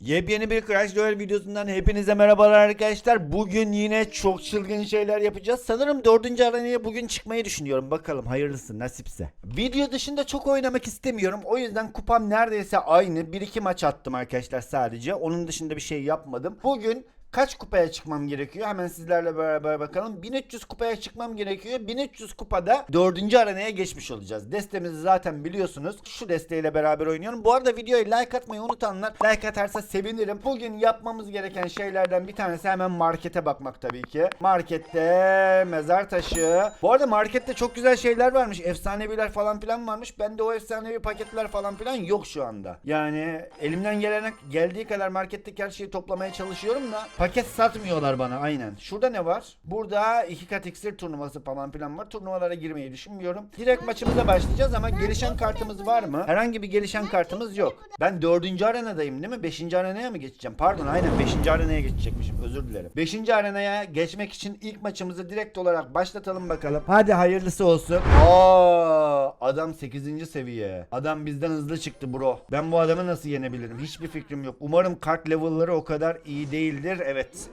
Yepyeni bir Crash Royale videosundan hepinize merhabalar arkadaşlar. Bugün yine çok çılgın şeyler yapacağız. Sanırım dördüncü arenaya bugün çıkmayı düşünüyorum. Bakalım hayırlısı nasipse. Video dışında çok oynamak istemiyorum. O yüzden kupam neredeyse aynı. 1-2 maç attım arkadaşlar sadece. Onun dışında bir şey yapmadım. Bugün kaç kupaya çıkmam gerekiyor? Hemen sizlerle beraber bakalım. 1300 kupaya çıkmam gerekiyor. 1300 kupada 4. arenaya geçmiş olacağız. Destemizi zaten biliyorsunuz. Şu desteğiyle beraber oynuyorum. Bu arada videoya like atmayı unutanlar like atarsa sevinirim. Bugün yapmamız gereken şeylerden bir tanesi hemen markete bakmak tabii ki. Markette mezar taşı. Bu arada markette çok güzel şeyler varmış. Efsaneviler falan filan varmış. Bende o efsanevi paketler falan filan yok şu anda. Yani elimden gelene geldiği kadar marketteki her şeyi toplamaya çalışıyorum da paket satmıyorlar bana aynen. Şurada ne var? Burada iki kat iksir turnuvası falan filan var. Turnuvalara girmeyi düşünmüyorum. Direkt maçımıza başlayacağız ama gelişen kartımız var mı? Herhangi bir gelişen kartımız yok. Ben dördüncü arenadayım değil mi? Beşinci arenaya mı geçeceğim? Pardon aynen beşinci arenaya geçecekmişim. Özür dilerim. Beşinci arenaya geçmek için ilk maçımızı direkt olarak başlatalım bakalım. Hadi hayırlısı olsun. Aa, adam 8. seviye. Adam bizden hızlı çıktı bro. Ben bu adamı nasıl yenebilirim? Hiçbir fikrim yok. Umarım kart level'ları o kadar iyi değildir. Evet.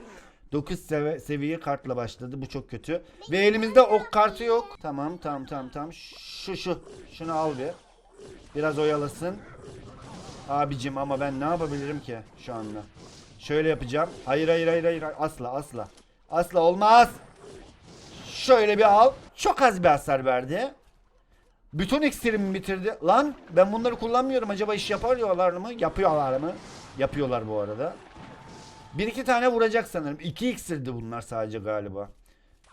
9 sev- seviye kartla başladı. Bu çok kötü. Ve elimizde ok kartı yok. Tamam tamam tamam tamam. Şu şu. Şunu al bir. Biraz oyalasın. Abicim ama ben ne yapabilirim ki şu anda? Şöyle yapacağım. Hayır hayır hayır hayır. Asla asla. Asla olmaz. Şöyle bir al. Çok az bir hasar verdi. Bütün iksirimi bitirdi. Lan ben bunları kullanmıyorum. Acaba iş yapıyorlar mı? Yapıyorlar mı? Yapıyorlar bu arada. Bir iki tane vuracak sanırım. İki iksirdi bunlar sadece galiba.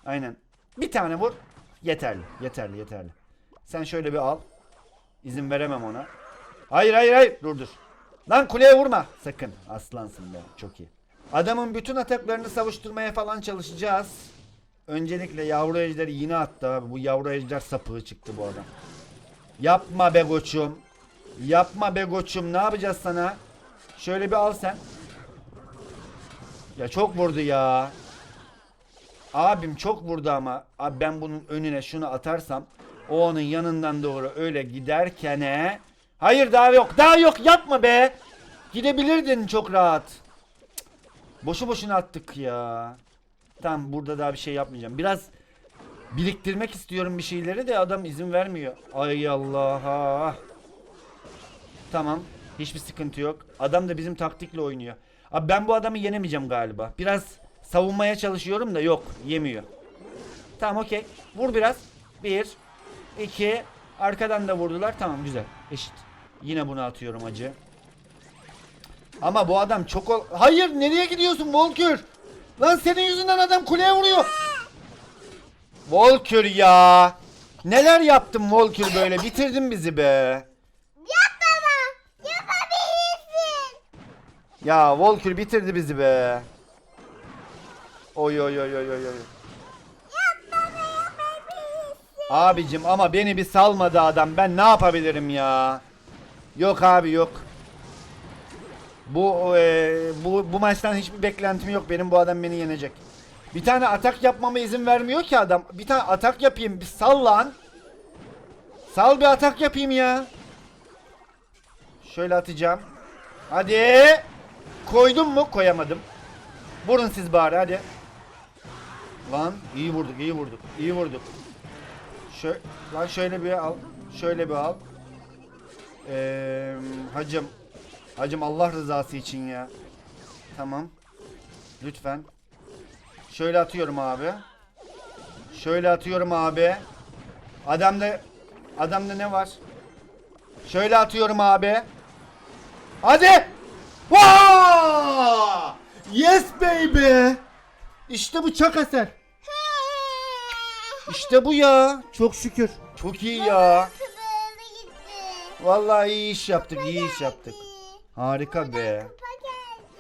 Aynen. Bir tane vur. Yeterli. Yeterli yeterli. Sen şöyle bir al. İzin veremem ona. Hayır hayır hayır. Dur dur. Lan kuleye vurma. Sakın. Aslansın be. Çok iyi. Adamın bütün ataklarını savuşturmaya falan çalışacağız. Öncelikle yavru ejderi yine attı abi. Bu yavru ejder sapığı çıktı bu adam. Yapma be koçum. Yapma be koçum. Ne yapacağız sana? Şöyle bir al sen. Ya çok vurdu ya. Abim çok vurdu ama. Abi ben bunun önüne şunu atarsam o onun yanından doğru öyle giderken he. Hayır daha yok. Daha yok. Yapma be. Gidebilirdin çok rahat. Cık. Boşu boşuna attık ya. Tamam burada daha bir şey yapmayacağım. Biraz biriktirmek istiyorum bir şeyleri de adam izin vermiyor. Ay Allah. Tamam. Hiçbir sıkıntı yok. Adam da bizim taktikle oynuyor. Abi ben bu adamı yenemeyeceğim galiba. Biraz savunmaya çalışıyorum da yok. Yemiyor. Tamam okey. Vur biraz. Bir. iki. Arkadan da vurdular. Tamam güzel. Eşit. Yine bunu atıyorum acı. Ama bu adam çok ol... Hayır nereye gidiyorsun Volkür? Lan senin yüzünden adam kuleye vuruyor. Volkür ya. Neler yaptın Volkür böyle? Bitirdin bizi be. Ya Volkür bitirdi bizi be. Oy oy oy oy oy oy. Abicim ama beni bir salmadı adam. Ben ne yapabilirim ya? Yok abi yok. Bu e, bu bu maçtan hiçbir beklentim yok. Benim bu adam beni yenecek. Bir tane atak yapmama izin vermiyor ki adam. Bir tane atak yapayım. Bir sal lan. Sal bir atak yapayım ya. Şöyle atacağım. Hadi. Koydum mu? Koyamadım. Vurun siz bari hadi. Lan iyi vurduk, iyi vurduk, iyi vurduk. Şöyle, lan şöyle bir al. Şöyle bir al. Ee, hacım. Hacım Allah rızası için ya. Tamam. Lütfen. Şöyle atıyorum abi. Şöyle atıyorum abi. Adamda adamda ne var? Şöyle atıyorum abi. Hadi. Vaa! Yes baby. İşte bu çok eser. İşte bu ya. Çok şükür. Çok iyi ya. Gitti. Vallahi iyi iş yaptık, iyi iş yaptık. Harika be.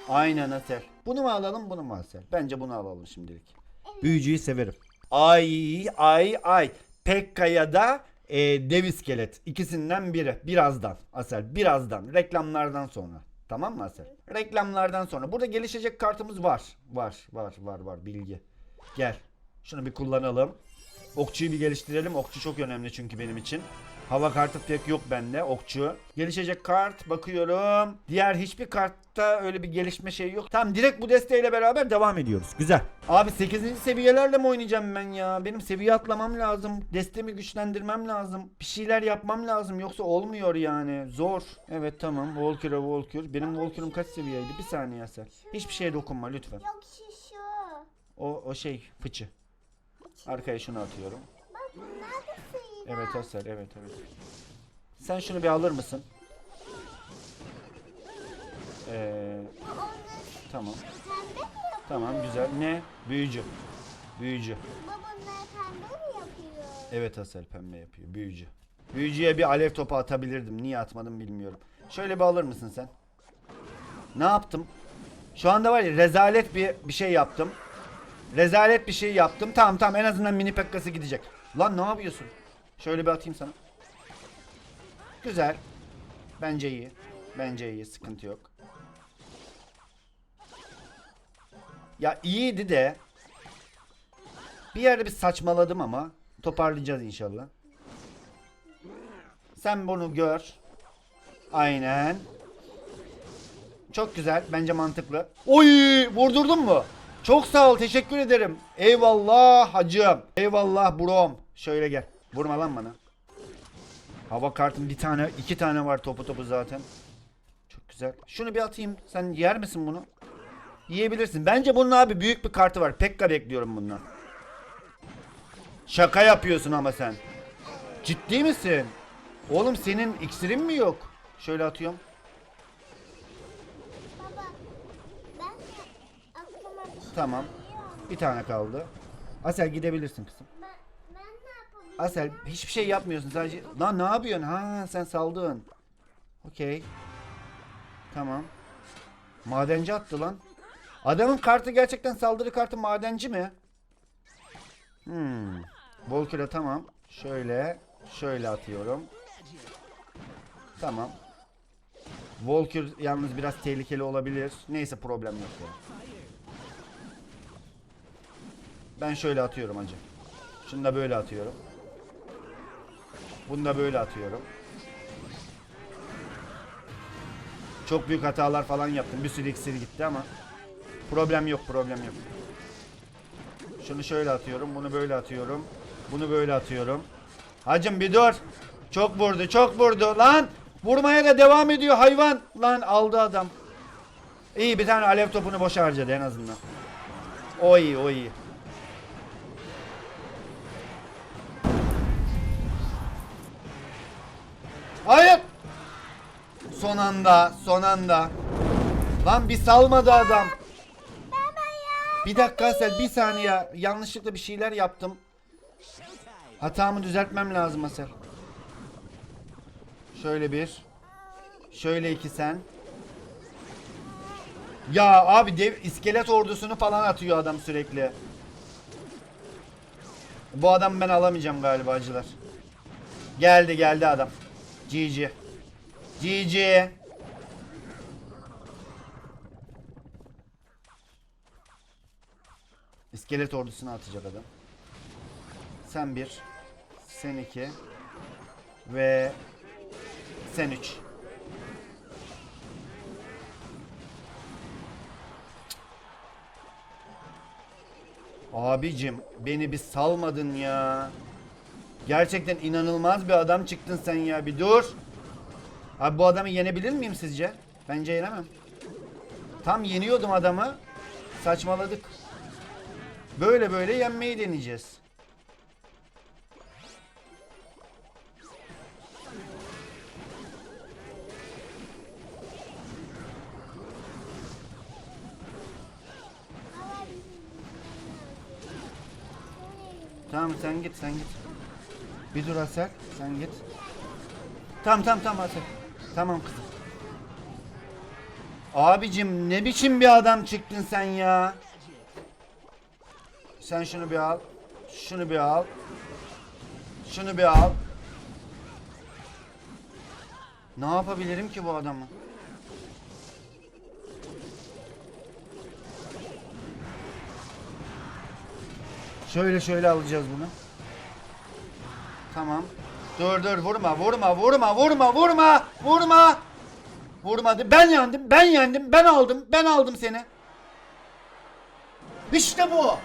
Aynen Asel. Bunu mu alalım, bunu mu Asel? Bence bunu alalım şimdilik. Büyücüyü severim. Ay, ay, ay. Pekka ya da e, dev iskelet. İkisinden biri. Birazdan Asel. Birazdan. Reklamlardan sonra. Tamam mı Asel? Reklamlardan sonra. Burada gelişecek kartımız var. Var, var, var, var. Bilgi. Gel. Şunu bir kullanalım. Okçuyu bir geliştirelim. Okçu çok önemli çünkü benim için. Hava kartı pek yok bende okçu. Gelişecek kart bakıyorum. Diğer hiçbir kartta öyle bir gelişme şey yok. Tamam direkt bu desteğiyle beraber devam ediyoruz. Güzel. Abi 8. seviyelerle mi oynayacağım ben ya? Benim seviye atlamam lazım. Destemi güçlendirmem lazım. Bir şeyler yapmam lazım. Yoksa olmuyor yani. Zor. Evet tamam. Walker'a Walker. Benim Walker'ım kaç seviyeydi? Bir saniye Asel. Hiçbir şeye dokunma lütfen. Yok şu şu. O, o şey fıçı. Arkaya şunu atıyorum. Bak bunlar. Evet Asel evet evet. Sen şunu bir alır mısın? Ee, tamam. Tamam güzel. Ne? Büyücü. Büyücü. Evet Asel pembe yapıyor. Büyücü. Büyücüye bir alev topu atabilirdim. Niye atmadım bilmiyorum. Şöyle bir alır mısın sen? Ne yaptım? Şu anda var ya rezalet bir bir şey yaptım. Rezalet bir şey yaptım. Tamam tamam en azından mini pekkası gidecek. Lan ne yapıyorsun? Şöyle bir atayım sana. Güzel. Bence iyi. Bence iyi. Sıkıntı yok. Ya iyiydi de bir yerde bir saçmaladım ama toparlayacağız inşallah. Sen bunu gör. Aynen. Çok güzel. Bence mantıklı. Oy! Vurdurdun mu? Çok sağ ol. Teşekkür ederim. Eyvallah hacım. Eyvallah brom. Şöyle gel. Vurma lan bana. Hava kartım bir tane, iki tane var topu topu zaten. Çok güzel. Şunu bir atayım. Sen yer misin bunu? Yiyebilirsin. Bence bunun abi büyük bir kartı var. Pekka bekliyorum bundan. Şaka yapıyorsun ama sen. Ciddi misin? Oğlum senin iksirin mi yok? Şöyle atıyorum. Baba ben de aklıma bir şey Tamam. geliyor. Bir tane kaldı. Asel gidebilirsin kızım. Ben, ben ne yapabilirim? Asel hiçbir şey yapmıyorsun sadece. Lan ne yapıyorsun? Ha sen saldın. Okey. Tamam. Madenci attı lan. Adamın kartı gerçekten saldırı kartı madenci mi? Hmm. Volkür'e tamam. Şöyle. Şöyle atıyorum. Tamam. Volkür yalnız biraz tehlikeli olabilir. Neyse problem yok ya. Ben şöyle atıyorum hacı. Şunu da böyle atıyorum. Bunu da böyle atıyorum. Çok büyük hatalar falan yaptım. Bir sürü iksir gitti ama problem yok, problem yok. Şunu şöyle atıyorum, bunu böyle atıyorum. Bunu böyle atıyorum. Hacım bir dur. Çok vurdu, çok vurdu. Lan vurmaya da devam ediyor hayvan. Lan aldı adam. İyi bir tane alev topunu boş harcadı en azından. O iyi, o iyi. Hayır. Son anda, son anda. Lan bir salmadı adam. Bir dakika Asel, bir saniye. Yanlışlıkla bir şeyler yaptım. Hatamı düzeltmem lazım Asel. Şöyle bir. Şöyle iki sen. Ya abi dev iskelet ordusunu falan atıyor adam sürekli. Bu adam ben alamayacağım galiba acılar. Geldi geldi adam. GG. GG. İskelet ordusunu atacak adam. Sen bir. Sen iki. Ve sen üç. Abicim beni bir salmadın ya. Gerçekten inanılmaz bir adam çıktın sen ya. Bir dur. Abi bu adamı yenebilir miyim sizce? Bence yenemem. Tam yeniyordum adamı. Saçmaladık. Böyle böyle yenmeyi deneyeceğiz. Tamam sen git sen git. Bir dur Asel sen git. Tamam tamam tamam Asel. Tamam kızım. Abicim ne biçim bir adam çıktın sen ya. Sen şunu bir al. Şunu bir al. Şunu bir al. Ne yapabilirim ki bu adamı? Şöyle şöyle alacağız bunu. Tamam. Dur dur vurma vurma vurma vurma vurma vurma. Vurmadı. Ben yendim. Ben yendim. Ben aldım. Ben aldım seni. İşte bu.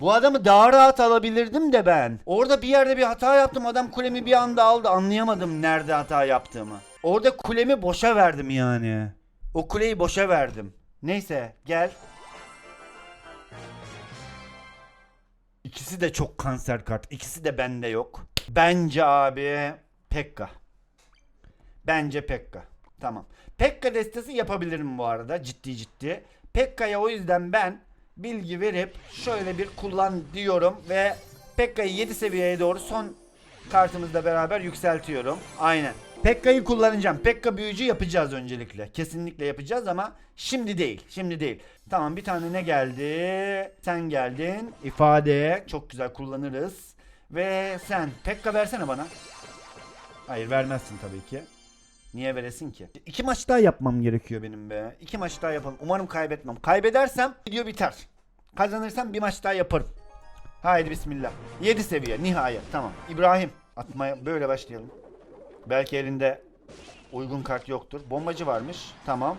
Bu adamı daha rahat alabilirdim de ben. Orada bir yerde bir hata yaptım. Adam kulemi bir anda aldı. Anlayamadım nerede hata yaptığımı. Orada kulemi boşa verdim yani. O kuleyi boşa verdim. Neyse gel. İkisi de çok kanser kart. İkisi de bende yok. Bence abi Pekka. Bence Pekka. Tamam. Pekka destesi yapabilirim bu arada ciddi ciddi. Pekka'ya o yüzden ben bilgi verip şöyle bir kullan diyorum ve Pekka'yı 7 seviyeye doğru son kartımızla beraber yükseltiyorum. Aynen. Pekka'yı kullanacağım. Pekka büyücü yapacağız öncelikle. Kesinlikle yapacağız ama şimdi değil. Şimdi değil. Tamam bir tane ne geldi? Sen geldin. İfade. Çok güzel kullanırız. Ve sen. Pekka versene bana. Hayır vermezsin tabii ki. Niye veresin ki? İki maç daha yapmam gerekiyor benim be. İki maç daha yapalım. Umarım kaybetmem. Kaybedersem video biter. Kazanırsam bir maç daha yaparım. Haydi bismillah. 7 seviye nihayet. Tamam. İbrahim atmaya böyle başlayalım. Belki elinde uygun kart yoktur. Bombacı varmış. Tamam.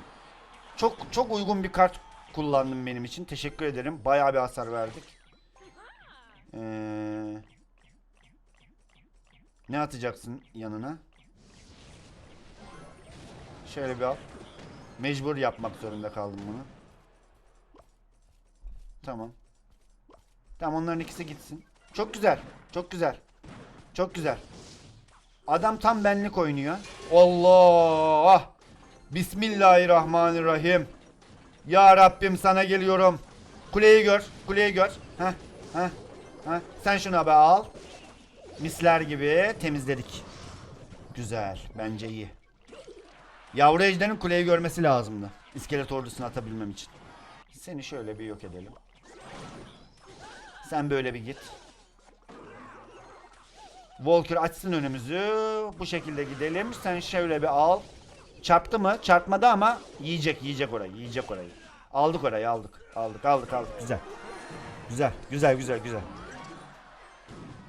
Çok çok uygun bir kart kullandım benim için. Teşekkür ederim. Bayağı bir hasar verdik. Ee, ne atacaksın yanına? Şöyle bir al. Mecbur yapmak zorunda kaldım bunu. Tamam. Tamam onların ikisi gitsin. Çok güzel. Çok güzel. Çok güzel. Adam tam benlik oynuyor. Allah! Bismillahirrahmanirrahim. Ya Rabbim sana geliyorum. Kuleyi gör. Kuleyi gör. Heh. Heh. Heh. Sen şunu be al. Misler gibi temizledik. Güzel. Bence iyi. Yavru ejderin kuleyi görmesi lazımdı. İskelet ordusunu atabilmem için. Seni şöyle bir yok edelim. Sen böyle bir git. Walker açsın önümüzü. Bu şekilde gidelim. Sen şöyle bir al. Çarptı mı? Çarpmadı ama yiyecek, yiyecek orayı, yiyecek orayı. Aldık orayı, aldık. Aldık, aldık, aldık. Güzel. Güzel, güzel, güzel, güzel.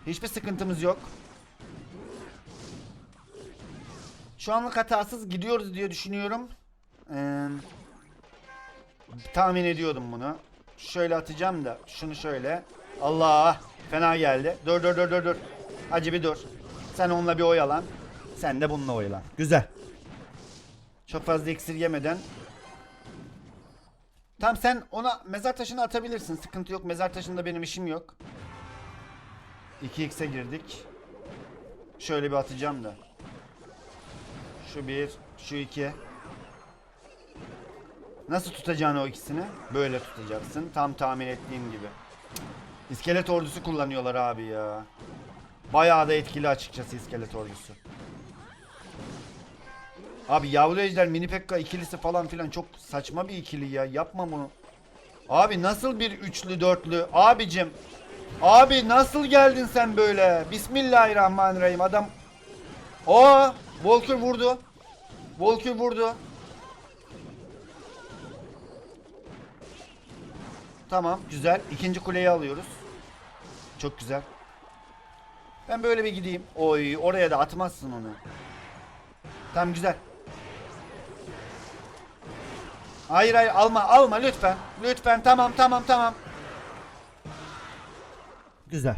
Hiçbir sıkıntımız yok. Şu anlık hatasız gidiyoruz diye düşünüyorum. Ee, tahmin ediyordum bunu. Şöyle atacağım da şunu şöyle. Allah fena geldi. Dur dur dur dur dur. Hacı bir dur. Sen onunla bir oyalan. Sen de bununla oyalan. Güzel. Çok fazla iksir yemeden. Tamam sen ona mezar taşını atabilirsin. Sıkıntı yok. Mezar taşında benim işim yok. 2x'e girdik. Şöyle bir atacağım da. Şu bir, şu iki. Nasıl tutacaksın o ikisini? Böyle tutacaksın. Tam tahmin ettiğim gibi. İskelet ordusu kullanıyorlar abi ya. Bayağı da etkili açıkçası iskelet ordusu. Abi yavru ejder mini pekka ikilisi falan filan çok saçma bir ikili ya. Yapma bunu. Abi nasıl bir üçlü dörtlü? Abicim. Abi nasıl geldin sen böyle? Bismillahirrahmanirrahim. Adam o Walker vurdu. Walker vurdu. Tamam güzel. İkinci kuleyi alıyoruz. Çok güzel. Ben böyle bir gideyim. Oy oraya da atmazsın onu. Tamam güzel. Hayır hayır alma alma lütfen. Lütfen tamam tamam tamam. Güzel.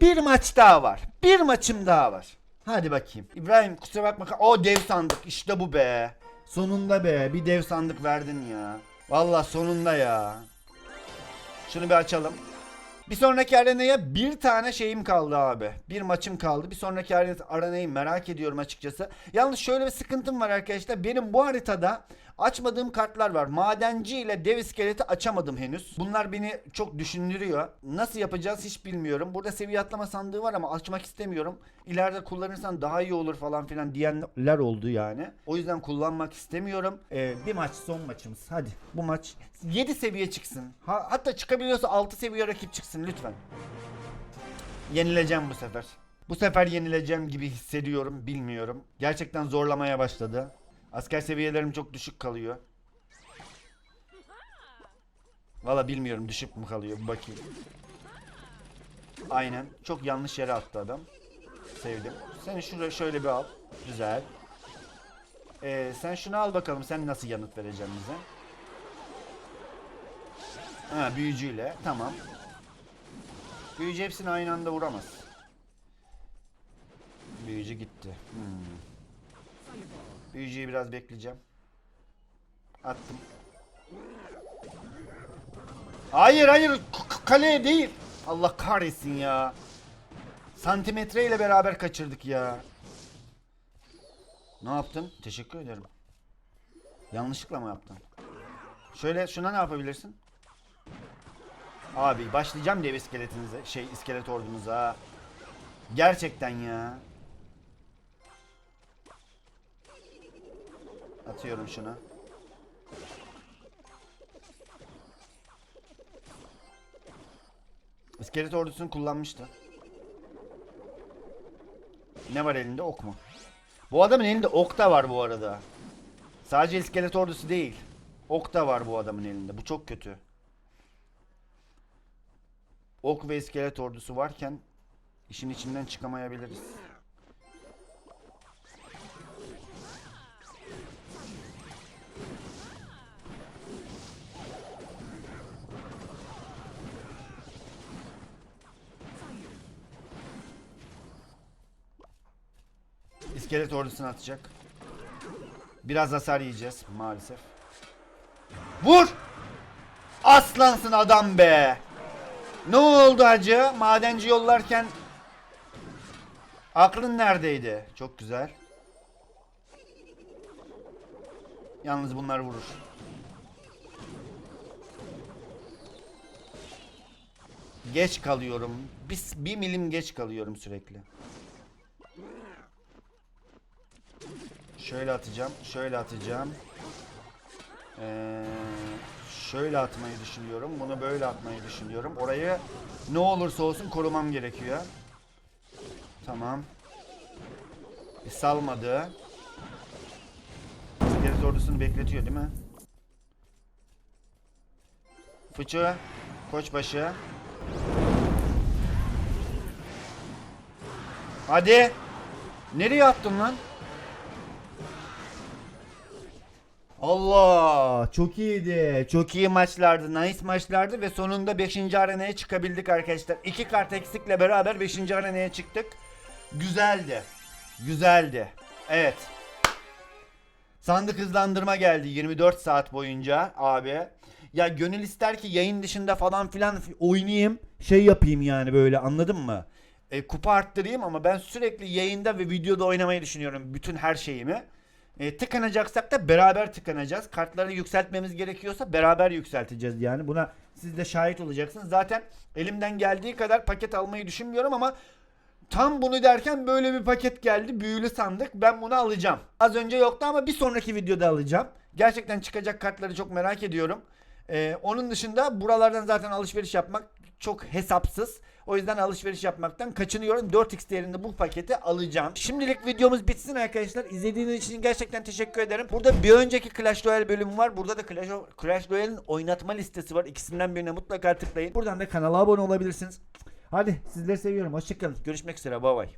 Bir maç daha var. Bir maçım daha var. Hadi bakayım. İbrahim kusura bakma. O dev sandık işte bu be. Sonunda be bir dev sandık verdin ya. Vallahi sonunda ya. Şunu bir açalım. Bir sonraki arenaya bir tane şeyim kaldı abi. Bir maçım kaldı. Bir sonraki are- arenayı merak ediyorum açıkçası. Yalnız şöyle bir sıkıntım var arkadaşlar. Benim bu haritada açmadığım kartlar var. Madenci ile dev iskeleti açamadım henüz. Bunlar beni çok düşündürüyor. Nasıl yapacağız hiç bilmiyorum. Burada seviye atlama sandığı var ama açmak istemiyorum. İleride kullanırsan daha iyi olur falan filan diyenler oldu yani. O yüzden kullanmak istemiyorum. Ee, bir maç son maçımız. Hadi bu maç 7 seviye çıksın. Ha, hatta çıkabiliyorsa 6 seviye rakip çıksın lütfen. Yenileceğim bu sefer. Bu sefer yenileceğim gibi hissediyorum. Bilmiyorum. Gerçekten zorlamaya başladı. Asker seviyelerim çok düşük kalıyor. Valla bilmiyorum düşük mü kalıyor bakayım. Aynen. Çok yanlış yere attı adam. Sevdim. Seni şuraya şöyle bir al. Güzel. Ee, sen şunu al bakalım. Sen nasıl yanıt vereceksin bize? Ha büyücüyle. Tamam. Büyücü hepsini aynı anda vuramaz. Büyücü gitti. Hmm. Büyücüyü biraz bekleyeceğim. Attım. Hayır hayır k- kaleye değil. Allah kahretsin ya. Santimetre ile beraber kaçırdık ya. Ne yaptın? Teşekkür ederim. Yanlışlıkla mı yaptın? Şöyle şuna ne yapabilirsin? Abi başlayacağım diye iskeletinize şey iskelet ordunuza. Gerçekten ya. Atıyorum şuna. İskelet ordusunu kullanmıştı. Ne var elinde? Ok mu? Bu adamın elinde ok da var bu arada. Sadece iskelet ordusu değil. Ok da var bu adamın elinde. Bu çok kötü. Ok ve iskelet ordusu varken işin içinden çıkamayabiliriz. İskelet ordusunu atacak. Biraz hasar yiyeceğiz maalesef. Vur! Aslansın adam be! Ne oldu hacı? Madenci yollarken aklın neredeydi? Çok güzel. Yalnız bunlar vurur. Geç kalıyorum. Bir, bir milim geç kalıyorum sürekli. Şöyle atacağım. Şöyle atacağım. Ee, şöyle atmayı düşünüyorum. Bunu böyle atmayı düşünüyorum. Orayı ne olursa olsun korumam gerekiyor. Tamam. Bir salmadı. İskelet ordusunu bekletiyor değil mi? Fıçı. Koçbaşı. Hadi. Nereye attın lan? Allah çok iyiydi. Çok iyi maçlardı. Nice maçlardı ve sonunda 5. arenaya çıkabildik arkadaşlar. İki kart eksikle beraber 5. arenaya çıktık. Güzeldi. Güzeldi. Evet. Sandık hızlandırma geldi 24 saat boyunca abi. Ya gönül ister ki yayın dışında falan filan oynayayım. Şey yapayım yani böyle anladın mı? E, kupa arttırayım ama ben sürekli yayında ve videoda oynamayı düşünüyorum. Bütün her şeyimi. E, tıkanacaksak da beraber tıkanacağız. Kartları yükseltmemiz gerekiyorsa beraber yükselteceğiz yani. Buna siz de şahit olacaksınız. Zaten elimden geldiği kadar paket almayı düşünmüyorum ama tam bunu derken böyle bir paket geldi. Büyülü sandık. Ben bunu alacağım. Az önce yoktu ama bir sonraki videoda alacağım. Gerçekten çıkacak kartları çok merak ediyorum. E, onun dışında buralardan zaten alışveriş yapmak çok hesapsız. O yüzden alışveriş yapmaktan kaçınıyorum. 4x değerinde bu paketi alacağım. Şimdilik videomuz bitsin arkadaşlar. İzlediğiniz için gerçekten teşekkür ederim. Burada bir önceki Clash Royale bölümü var. Burada da Clash, Clash Royale'in oynatma listesi var. İkisinden birine mutlaka tıklayın. Buradan da kanala abone olabilirsiniz. Hadi sizleri seviyorum. Hoşçakalın. Görüşmek üzere. Bay bay.